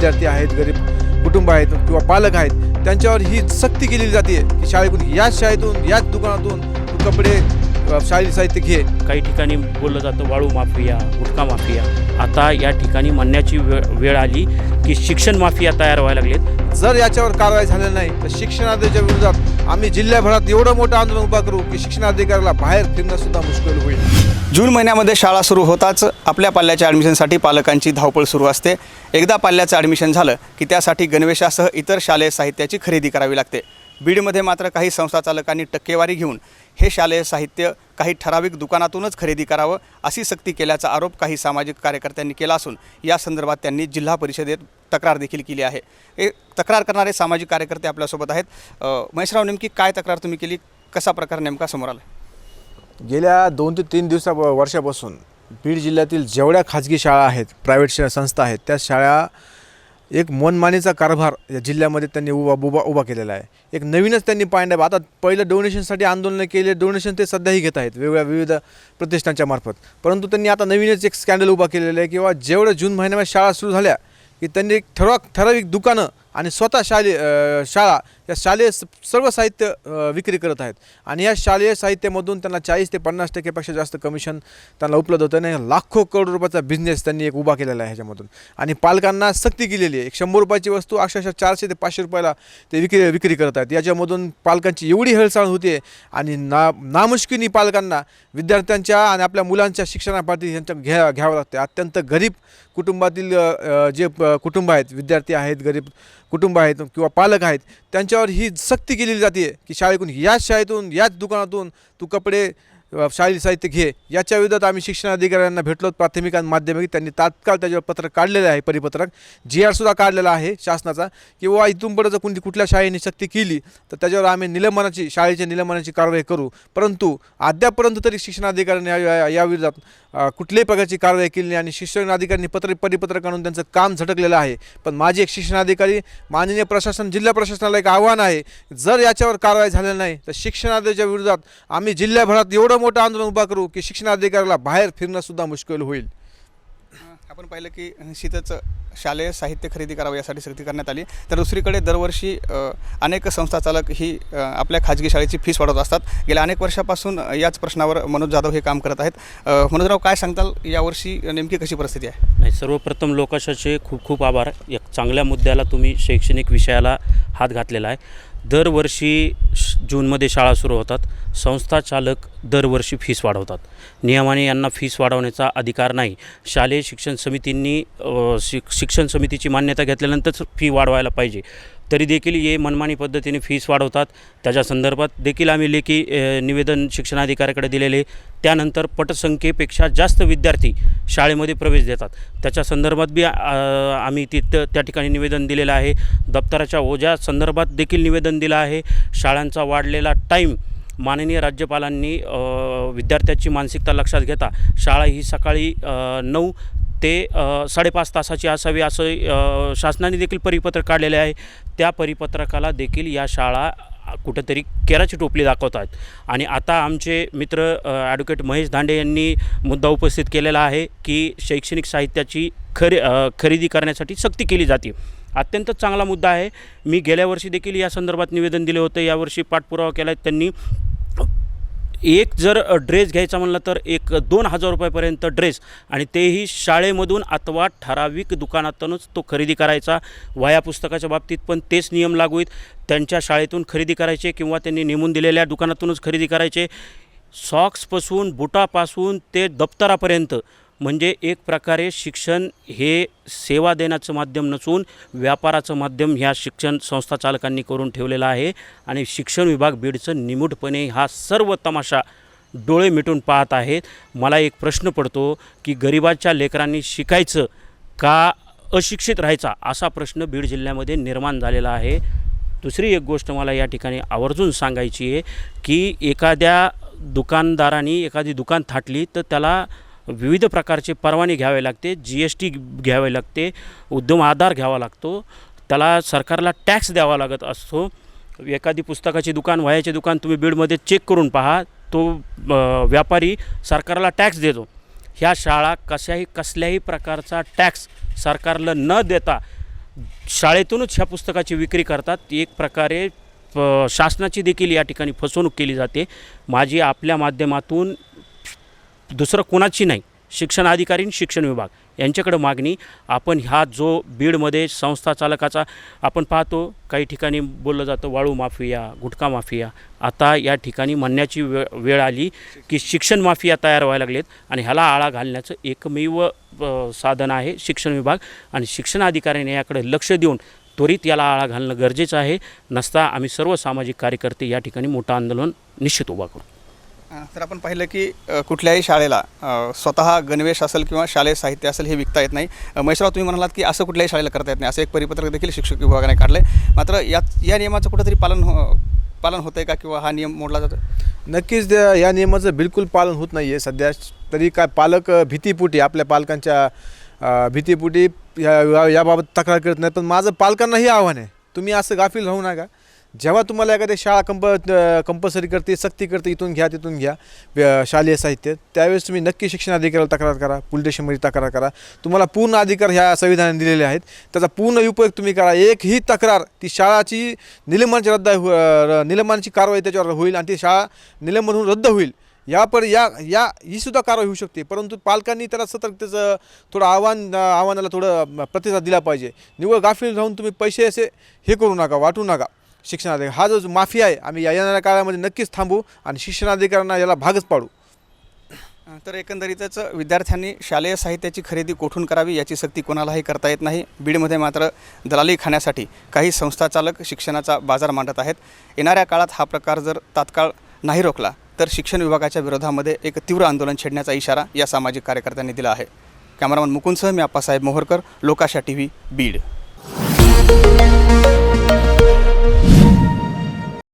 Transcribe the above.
विद्यार्थी आहेत गरीब कुटुंब आहेत किंवा पालक आहेत त्यांच्यावर ही सक्ती केलेली जाते की शाळेतून याच शाळेतून याच दुकानातून तू कपडे अ, शाळेचे साहित्य घे. काही ठिकाणी बोललं जातं वाळू माफिया गुटखा माफिया. आता या ठिकाणी म्हणण्याची वेळ वेळ आली की शिक्षण माफिया तयार व्हायला लागलेत. जर याच्यावर कारवाई झाली नाही तर शिक्षणाच्या विरोधात आम्ही जिल्ह्याभरात एवढं मोठं आंदोलन उभा करू की शिक्षणाधिकाऱ्याला बाहेर फिरणं सुद्धा मुश्किल होईल. जून महिन्यामध्ये शाळा सुरू होताच आपल्या पाल्याच्या ॲडमिशनसाठी पालकांची धावपळ सुरू असते. एकदा पाल्याचं ॲडमिशन झालं की त्यासाठी गणवेशासह इतर शालेय साहित्याची खरेदी करावी लागते. बीडमध्ये मात्र काही संस्था चालकांनी टक्केवारी घेऊन हे शालेय साहित्य काही ठराविक दुकानातूनच खरेदी करावं अशी सक्ती केल्याचा आरोप काही सामाजिक कार्यकर्त्यांनी केला असून या संदर्भात त्यांनी जिल्हा परिषदेत तक्रार देखील केली आहे. हे तक्रार करणारे सामाजिक कार्यकर्ते आपल्यासोबत आहेत. महेशराव नेमकी काय तक्रार तुम्ही केली? कसा प्रकार नेमका समोर आला? गेल्या दोन ते तीन दिवसा वर्षापासून बीड जिल्ह्यातील जेवढ्या खाजगी शाळा आहेत प्रायव्हेट शा संस्था आहेत त्या शाळा एक मनमानीचा कारभार या जिल्ह्यामध्ये त्यांनी उभा उभा उभा केलेला आहे. एक नवीनच त्यांनी पाहिलं आता पहिलं डोनेशनसाठी आंदोलनं केले डोनेशन ते सध्याही घेत आहेत वेगवेगळ्या विविध प्रतिष्ठानच्या मार्फत. परंतु त्यांनी आता नवीनच एक स्कॅन्डल उभा केलेलं आहे किंवा जेवढं जून महिन्यामध्ये शाळा सुरू झाल्या की त्यांनी एक ठराव ठराविक दुकानं आणि स्वतः शाले शाळा या शालेय स- सर्व साहित्य विक्री करत आहेत. आणि या शालेय साहित्यामधून त्यांना चाळीस ते पन्नास टक्केपेक्षा जास्त कमिशन त्यांना उपलब्ध होतं. आणि लाखो करोड रुपयाचा बिझनेस त्यांनी एक उभा केलेला आहे ह्याच्यामधून. आणि पालकांना सक्ती केलेली आहे. एक शंभर रुपयाची वस्तू अक्षरशः चारशे ते पाचशे रुपयाला ते विक्री विक्री करत आहेत. याच्यामधून पालकांची एवढी हेळसाळ होते आणि ना नामुष्किनी पालकांना विद्यार्थ्यांच्या आणि आपल्या मुलांच्या शिक्षणापाठी यांच्या घ्या घ्यावं लागते अत्यंत गरीब कुटुंबातील जे प- कुटुंब आहेत विद्यार्थी आहेत गरीब कुटुंब आहेत किंवा पालक आहेत त्यांच्या त्यांच्यावर ही सक्ती केलेली जाते की शाळेतून याच शाळेतून याच दुकानातून तू कपडे शालेय साहित्य घे याच्या विरोधात आम्ही शिक्षण अधिकाऱ्यांना भेटलो प्राथमिक आणि माध्यमिक. त्यांनी तात्काळ त्याच्यावर पत्रक काढलेलं आहे परिपत्रक. जी आरसुद्धा काढलेला आहे शासनाचा किंवा इथून पुढे जर कोणती कुठल्या शाळेने सक्ती केली तर त्याच्यावर आम्ही निलंबनाची शाळेच्या निलंबनाची कारवाई करू. परंतु अद्यापर्यंत तरी शिक्षणाधिकाऱ्यांनी या- या विरोधात कुठल्याही प्रकारची कारवाई केली नाही आणि शिक्षणाधिकाऱ्यांनी पत्र परिपत्रक आणून त्यांचं काम झटकलेलं आहे. पण माझी एक शिक्षणाधिकारी माननीय प्रशासन जिल्हा प्रशासनाला एक आव्हान आहे जर याच्यावर कारवाई झाली नाही तर शिक्षणाच्या विरोधात आम्ही जिल्ह्याभरात एवढं मोठं आंदोलन उभा करू की शिक्षणाधिकाऱ्याला बाहेर फिरणं सुद्धा मुश्किल होईल. आपण पाहिलं की निश्चितच शालेय साहित्य खरेदी करावं यासाठी सक्ती करण्यात आली. तर दुसरीकडे दरवर्षी अनेक संस्था चालक ही आपल्या खाजगी शाळेची फीस वाढवत असतात. गेल्या अनेक वर्षापासून याच प्रश्नावर मनोज जाधव हे काम करत आहेत. मनोजराव काय सांगताल? यावर्षी नेमकी कशी परिस्थिती आहे? नाही सर्वप्रथम लोकाशाचे खूप खूप आभार. एक चांगल्या मुद्द्याला तुम्ही शैक्षणिक विषयाला हात घातलेला आहे. दरवर्षी श- जूनमध्ये शाळा सुरू होतात. संस्था चालक दरवर्षी फीस वाढवतात. नियमाने यांना फीस वाढवण्याचा अधिकार नाही. शालेय शिक्षण समितींनी शिक शिक्षण समितीची मान्यता घेतल्यानंतरच फी वाढवायला पाहिजे. तरी देखील हे मनमानी पद्धतीने फीस वाढवतात. त्याच्या संदर्भात देखील आम्ही लेखी निवेदन शिक्षणाधिकाऱ्याकडे दिलेले. त्यानंतर पटसंख्येपेक्षा जास्त विद्यार्थी शाळेमध्ये प्रवेश देतात. त्याच्या संदर्भात बी आम्ही तिथं त्या ठिकाणी निवेदन दिलेलं आहे. दप्तराच्या ओझ्या संदर्भात देखील निवेदन दिलं आहे. शाळांचा वाढलेला टाईम माननीय राज्यपालांनी विद्यार्थ्याची मानसिकता लक्षात घेता. शाळा ही सकाळी नऊ ते साडेपाच तासाची असावी असं शासनाने देखील परिपत्रक काढलेले आहे. त्या परिपत्रकाला देखील या शाळा कुठंतरी केराची टोपली दाखवत आहेत आणि आता आमचे मित्र ॲडव्होकेट महेश दांडे यांनी मुद्दा उपस्थित केलेला आहे की शैक्षणिक साहित्याची खरे खरेदी करण्यासाठी सक्ती केली जाते. अत्यंत चांगला मुद्दा आहे. मी गेल्या वर्षी देखील या संदर्भात निवेदन दिले होते. यावर्षी पाठपुरावा केला त्यांनी एक जर ड्रेस घ्यायचा म्हणलं तर एक दोन हजार रुपयापर्यंत ड्रेस आणि तेही शाळेमधून अथवा ठराविक दुकानातूनच तो खरेदी करायचा. वया पुस्तकाच्या बाबतीत पण तेच नियम लागू आहेत. त्यांच्या शाळेतून खरेदी करायचे किंवा त्यांनी नेमून दिलेल्या दुकानातूनच खरेदी करायचे. सॉक्सपासून बुटापासून ते दप्तरापर्यंत म्हणजे एक प्रकारे शिक्षण हे सेवा देण्याचं माध्यम नसून व्यापाराचं माध्यम ह्या शिक्षण संस्था चालकांनी करून ठेवलेलं आहे. आणि शिक्षण विभाग बीडचं निमूटपणे हा सर्व तमाशा डोळे मिटून पाहत आहेत मला एक प्रश्न पडतो की गरिबाच्या लेकरांनी शिकायचं का अशिक्षित राहायचा असा प्रश्न बीड जिल्ह्यामध्ये निर्माण झालेला आहे. दुसरी एक गोष्ट मला या ठिकाणी आवर्जून सांगायची आहे की एखाद्या दुकानदारांनी एखादी दुकान थाटली तर त्याला विविध प्रकारचे परवाने घ्यावे लागते जी एस टी घ्यावे लागते उद्यम आधार घ्यावा लागतो त्याला सरकारला टॅक्स द्यावा लागत असतो. एखादी पुस्तकाची दुकान वह्याचे दुकान तुम्ही बीडमध्ये चेक करून पहा तो व्यापारी सरकारला टॅक्स देतो. ह्या शाळा कशाही कसल्याही प्रकारचा टॅक्स सरकारला न देता शाळेतूनच ह्या पुस्तकाची विक्री करतात. एक प्रकारे शासनाची देखील या ठिकाणी फसवणूक केली जाते. माझी आपल्या माध्यमातून दुसरं कोणाची नाही शिक्षण अधिकारी आणि शिक्षण विभाग. यांच्याकडे मागणी आपण ह्या जो बीडमध्ये संस्था चालकाचा आपण पाहतो काही ठिकाणी बोललं जातं वाळू माफिया गुटखा माफिया आता या ठिकाणी म्हणण्याची वे वेळ आली की शिक्षण माफिया तयार व्हायला लागलेत आणि ह्याला आळा घालण्याचं एकमेव साधन आहे शिक्षण विभाग आणि शिक्षण अधिकाऱ्याने याकडे लक्ष देऊन त्वरित याला आळा घालणं गरजेचं आहे. नसता आम्ही सर्व सामाजिक कार्यकर्ते या ठिकाणी मोठं आंदोलन निश्चित उभा करू. तर आपण पाहिलं की कुठल्याही शाळेला स्वतः गणवेश असेल किंवा शालेय साहित्य असेल हे विकता येत नाही. अ, महेशराव तुम्ही म्हणालात की असं कुठल्याही शाळेला करता येत नाही. असं एक परिपत्रक देखील शिक्षक विभागाने काढलं आहे मात्र यात या नियमाचं कुठंतरी पालन हो पालन होतं आहे का किंवा हा नियम मोडला जातो नक्कीच या नियमाचं बिलकुल पालन होत नाही आहे सध्या तरी काय पालक भीतीपुटी भीतीपोटी आपल्या पालकांच्या भीतीपुटी भीतीपोटी या या- याबाबत तक्रार करत नाही पण माझं पालकांनाही आव्हान आहे. तुम्ही असं गाफील राहू नका. जेव्हा तुम्हाला एखाद्या शाळा कंप कंपल्सरी करते सक्ती करते इथून घ्या तिथून घ्या शालेय साहित्य त्यावेळेस तुम्ही नक्की शिक्षण अधिकाऱ्याला तक्रार करा पोलीस स्टेशनमध्ये तक्रार करा. तुम्हाला पूर्ण अधिकार ह्या संविधानाने दिलेले आहेत. त्याचा पूर्ण उपयोग तुम्ही करा. एकही तक्रार ती शाळाची निलंबनाची रद्द हो- र- निलंबनाची कारवाई त्याच्यावर होईल आणि ती शाळा निलंबन होऊन रद्द होईल. यापर या या ही सुद्धा कारवाई होऊ शकते. परंतु पालकांनी त्याला सतर्कतेचं थोडं आव्हान आव्हानाला थोडं प्रतिसाद दिला पाहिजे. निव्वळ गाफील राहून तुम्ही पैसे असे हे करू नका वाटू नका. शिक्षणाधिकारी. हा जो माफिया आहे आम्ही या येणाऱ्या काळामध्ये नक्कीच थांबू आणि शिक्षणाधिकाऱ्यांना याला भागच पाडू. तर एकंदरीतच विद्यार्थ्यांनी शालेय साहित्याची खरेदी कोठून करावी याची सक्ती कोणालाही करता येत नाही. बीडमध्ये मात्र दलाली खाण्यासाठी काही संस्थाचालक शिक्षणाचा बाजार मांडत आहेत. येणाऱ्या काळात हा प्रकार जर तात्काळ नाही रोखला तर शिक्षण विभागाच्या विरोधामध्ये एक तीव्र आंदोलन छेडण्याचा इशारा या सामाजिक कार्यकर्त्यांनी दिला आहे. कॅमेरामन मुकुंदसह मी आप्पासाहेब मोहरकर लोकाशा टी व्ही बीड.